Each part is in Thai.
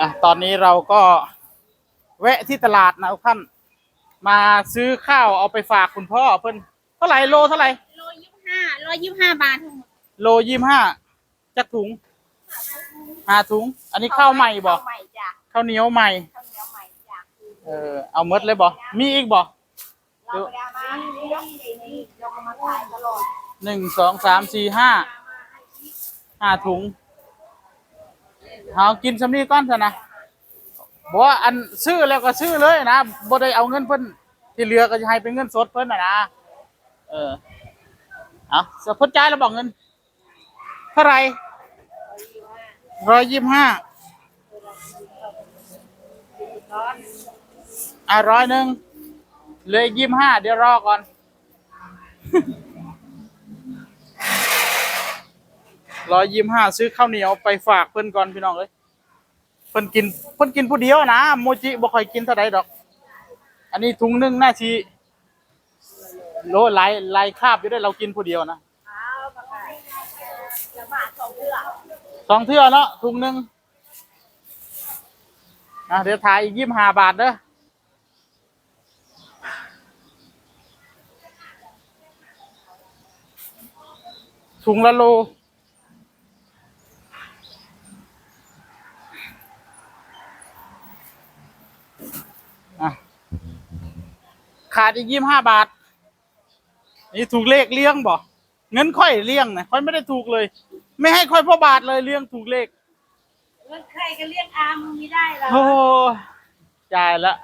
อะตอนนี้เราก็แวะที่ตลาดนะทุกท่าน มาซื้อข้าวเอาไปฝากคุณพ่อเพิ่นเท่าไหร่โลเท่าไหร่โลยี่สิบห้าโลยี่สิบห้าบาททั้งหมดโลยี่ห้าจักถุงห้าถุง อันนี้ข้าวใหม่บ่ข้าวใหม่จ้ะข้าวเหนียวใหม่ข้าวเหนียวใหม่จ้ะเออเอาหมดเลยบ่มีอีกบ่เราไปเอามานี่ยกนี่นี่เราก็มาขายตลอดหนึ่งสองสามสี่ห้าห้าถุง เอากินสำนีก้อนเถอะนะบอกว่าอันซื้อแล้วก็ซื้อเลยนะบ่ได้เอาเงินเพิ่นที่เหลือก็จะให้เป็นเงินสดเพิ่นน่ะนะเออเอาสะพดใจแล้วบอกเงินเท่าไหร่ร้อยยี่สิบห้าอะร้อยหนึ่งเลยยี่สิบห้าเดี๋ยวรอก่อน ร้อยยี่ห้าซื้อข้าวเหนียวไปฝากเพื่อนก่อนพี่น้องเอ้ยเพิ่อนกินเพิ่อนกินผู้เดียวนะโมจิบ่ค่อยกินเท่าใดดอก อันนี้ถุงหนึงน่าทีโลหลายหลายคาบอยู่ได้เรากินผู้เดียวนะสองเทื่อเนาะถุงหนึงอะเดี๋ยวถ่ายอีกยี่ห้าบาทเด้อถุงละโล ขาดอีกยี่ห้าบาท นี่ถูกเลขเลี้ยงบ่เงินค่อยเลี้ยงนะค่อยไม่ได้ถูกเลย ไม่ให้ค่อยพ่อบาทเลยเลี้ยงถูกเลขเงินใครก็เรียกอามึงไม่ได้หรอโอ้จ่ายละ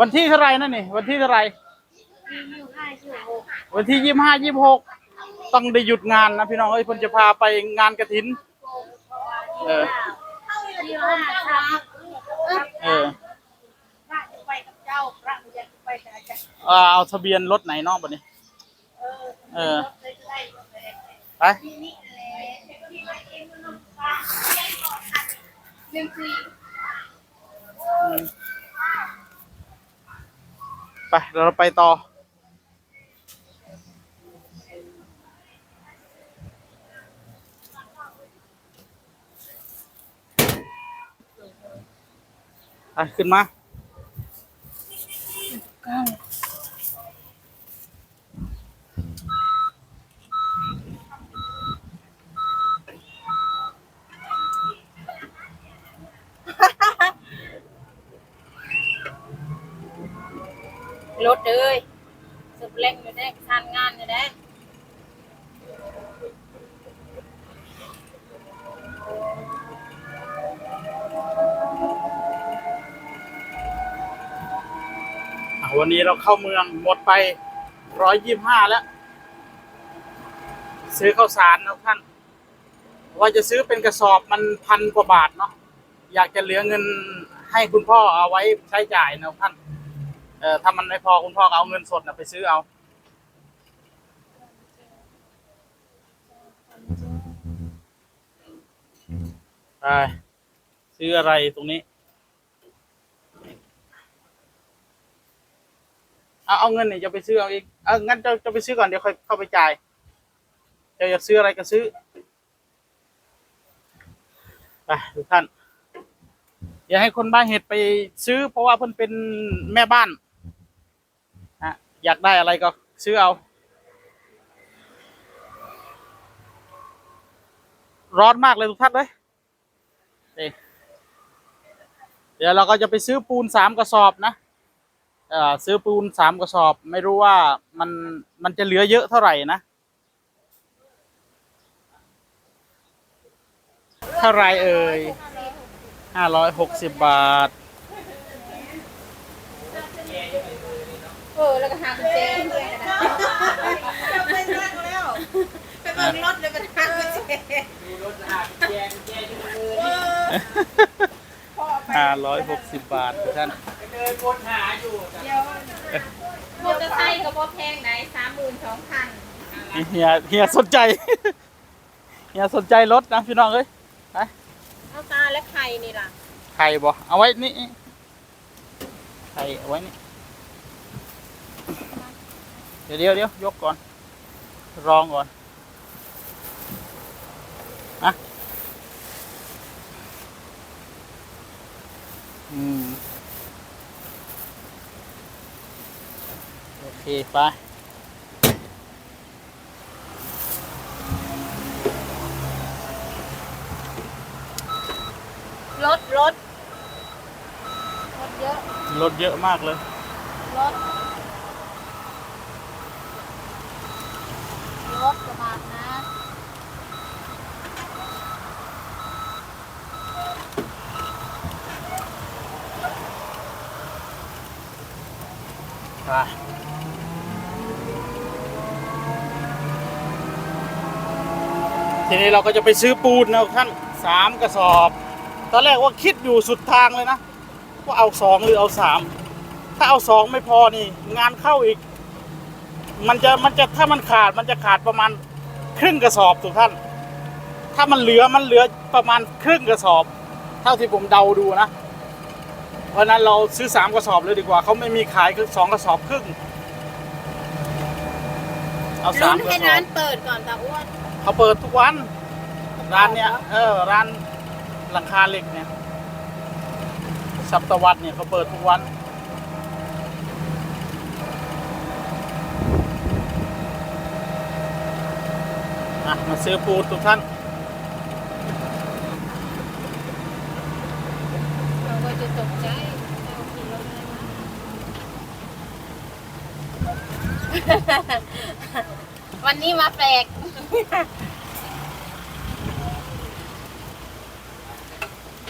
วันที่เท่าไหรนั่นนี่ วันที่เท่าไหรมีอยู่ห้าอยู่หกวันที่ยี่ห้ายี่หกต้องได้หยุดงานนะพี่น้องเอ้ยเพิ่นจะพาไปงานกระถิน เออยี่ห้าครับเออ พระจะไปกับเจ้าพระจะไปกับอาจารย์ เอาเอาทะเบียนรถไหนเนอกบัดนี้ เออเออไป ไปเดี๋ยวเราไปต่อไปขึ้นมา รถเลยสุดเล็ กอยู่ได้ทานงานอยู่ได้อะวันนี้เราเข้าเมืองหมดไปร้อยยี่ห้าแล้ว ซื้อข้าวสารนะท่าน ว่าจะซื้อเป็นกระสอบมันพันกว่าบาทเนาะอยากจะเหลือเงินให้คุณพ่อเอาไว้ใช้จ่ายนะท่านเออถ้ามันไม่พอคุณพ่อเอาเงินสดนะไปซื้อเอา ไปซื้ออะไรตรงนี้ เอาเอาเงินเนี่ยจะไปซื้อเอาเองเอองั้นจะจะไปซื้อก่อนเดี๋ยวค่อยเข้าไปจ่ายจะอยากซื้ออะไรก็ซื้อไปทุกท่าน อย่าให้คนบ้านเห็ดไปซื้อ เพราะว่าเพิ่นเป็นแม่บ้านฮะอยากได้อะไรก็ซื้อเอา ร้อนมากเลยทุกท่านเลย เดี๋ยวเราก็จะไปซื้อปูนสามกระสอบนะเอ่อซื้อปูนสามกระสอบ ไม่รู้ว่ามันมันจะเหลือเยอะเท่าไหร่นะ เท่าไหรเอ่ยห้าร้อยหกสิบบาท เออแล้วก็หากุญแจด้วยนะไปนั่งแล้ว ไปเบิ่งรถเลยไปนั่งกุญแจ ห้าร้อยหกสิบบาททุกท่านเดี๋ยวมอเตอร์ไซค์ก็บ่แพงไหนสามหมื่นสองพันเฮียเฮียสนใจเฮียสนใจรถนะพี่น้องเอ้ยไปเอาตาและไข่นี่ล่ะไข่บ่เอาไว้นี่ไข่เอาไว้นี่เดี๋ยวเดี๋ยวเดี๋ยวยกก่อนรองก่อนอะ อืม โอเค ไป รถรถรถเยอะ รถเยอะมากเลย รถรถกระบะนะ ไปทีนี้เราก็จะไปซื้อปูนนะท่านสามกระสอบ ตอนแรกว่าคิดอยู่สุดทางเลยนะ ว่าเอาสองหรือเอาสามถ้าเอาสองไม่พอนี่ งานเข้าอีก มันจะมันจะถ้ามันขาดมันจะขาดประมาณครึ่งกระสอบถูกท่าน ถ้ามันเหลือมันเหลือประมาณครึ่งกระสอบ เท่าที่ผมเดาดูนะ เพราะฉะนั้นเราซื้อสามกระสอบเลยดีกว่าเขาไม่มีขายคือสองกระสอบครึ่งเอาสาลุ้มนกให้ระสอร้าบนเปิดก่อนตาอ้วนเขาเปิดทุกวัน ร้านเนี้ยเออร้านหลังคาเหล็กเนี่ยสัปตวัตเนี่ยเขาเปิดทุกวันอะมาซื้อปูนทุกท่าน เราก็จะตกใจเราขี่รถอะไรมา วันนี้มาแปลก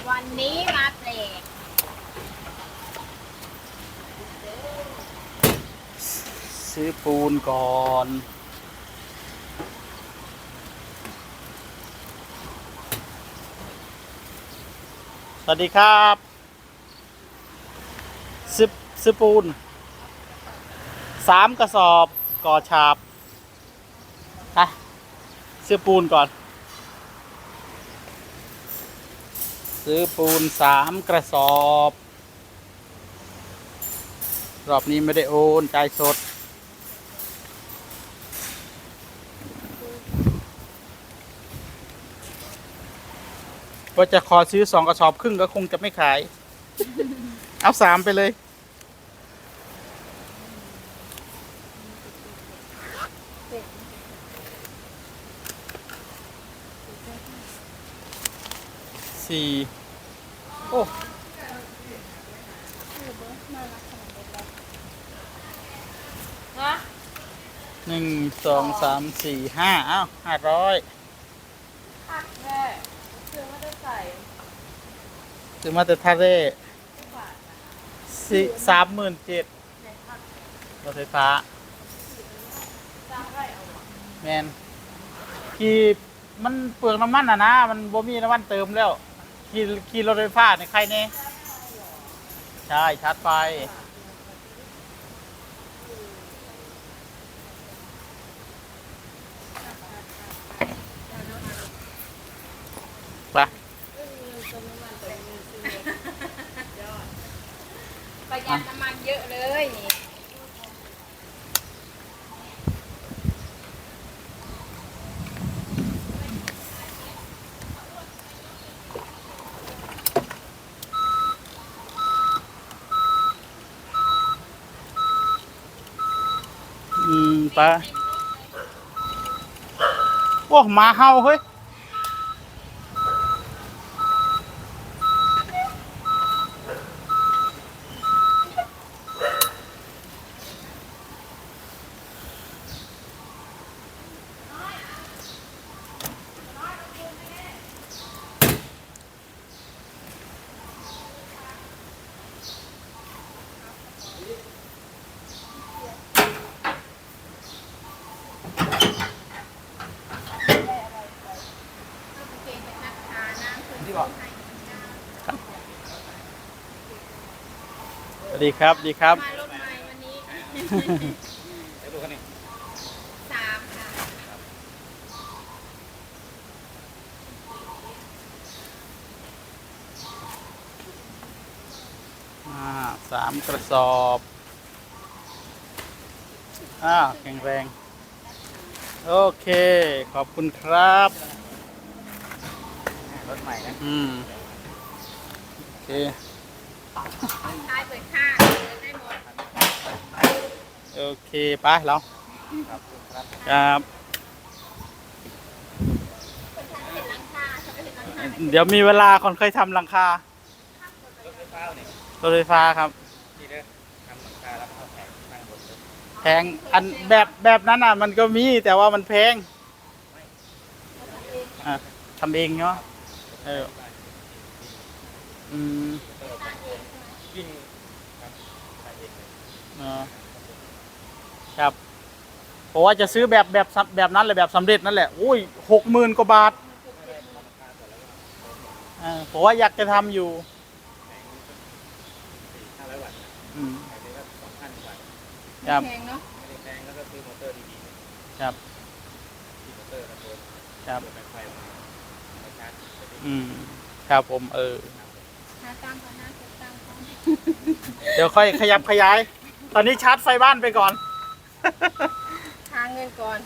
วันนี้มาแปลก ซื้อปูนก่อน สวัสดีครับ ซื้อซื้อปูน สามกระสอบก่อฉาบฮะซื้อปูนก่อน ซื้อปูนสามกระสอบ รอบนี้ไม่ได้โอนจ่ายสด ว่าจะขอซื้อสองกระสอบครึ่งก็คงจะไม่ขาย เอาสามไปเลย สี่โอ้นะหนึ่งสองสามสี่ห้าอ้าวห้าร้อยผักแม่คือไม่ได้ใส่ซื้อมาแต่ทาเร่สี่สามหมื่นเจ็ดรถไฟฟ้า จ้างได้เอาหรอแมนขี่มันเปลืองน้ำมันอะนะ มันบ่มีน้ำมันเติมแล้ว ขี่ขี่รถไฟฟ้าในยใครเนี่ยใช่ชาร์จไฟไป ประหยัดน้ำมันเยอะเลยนี่ อืมไปโอ้หมาเห่าเฮ้ย เกณฑ์เป็นนักหาน้ำคุณ ที่บอกสวัสดีครับ ดีครับ มารถใหม่วันนี้สามค่ะอ่าสามกระสอบอ้าวแข็งแรง โอเค ขอบคุณครับ ใหม่นะอืมโอเคตายเปิดค่าเดินได้หมดโอเคไปเราครับครับครับเห็นหลังคาฉันไม่เห็นหลังคาเดี๋ยวมีเวลาคนเคยทำหลังคารถไฟฟ้าเนี่ยรถไฟฟ้าครับที่เด้อทำหลังคาแล้วก็เอาแผงตั้งบนเลยแพงอันแบบแบบนั้นอะ มันก็มีแต่ว่ามันแพงอะทำเองเนาะ เออ อืมวิ่งครับใส่เองเลยเออครับเพราะว่าจะซื้อแบบแบบสำแบบนั้นเลยแบบสำเร็จนั่นแหละอุ้ยหกหมื่นกว่าบาทเออเพราะว่าอยากจะทำอยู่สี่ห้าร้อยวัตต์อืมแผงนี้ก็สองพันวัตต์ครับ แพงเนาะไม่ได้แพงแล้วก็ซื้อมอเตอร์ดีๆครับ ที่มอเตอร์กระโดดครับ เปิดไฟมาไม่ชาร์จจะได้ อืม ครับผมเออ หาตังค์ก่อนนะเก็บตังค์ก่อนเดี๋ยวค่อยขยับขยาย ตอนนี้ชาร์จไฟบ้านไปก่อน หาเงินก่อน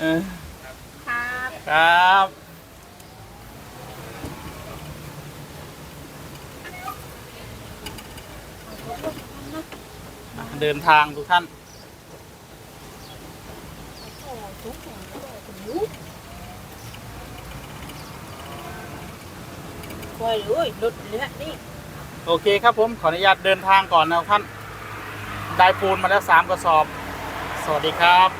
เออ ครับครับอะเดินทางทุกท่าน โอ้ทุกแห่งเลยคุณลูก โอ้ยโอ้ยรถเลือดนี่โอเคครับผมขออนุญาตเดินทางก่อนนะท่านได้ปูนมาแล้วสามกระสอบ สวัสดีครับ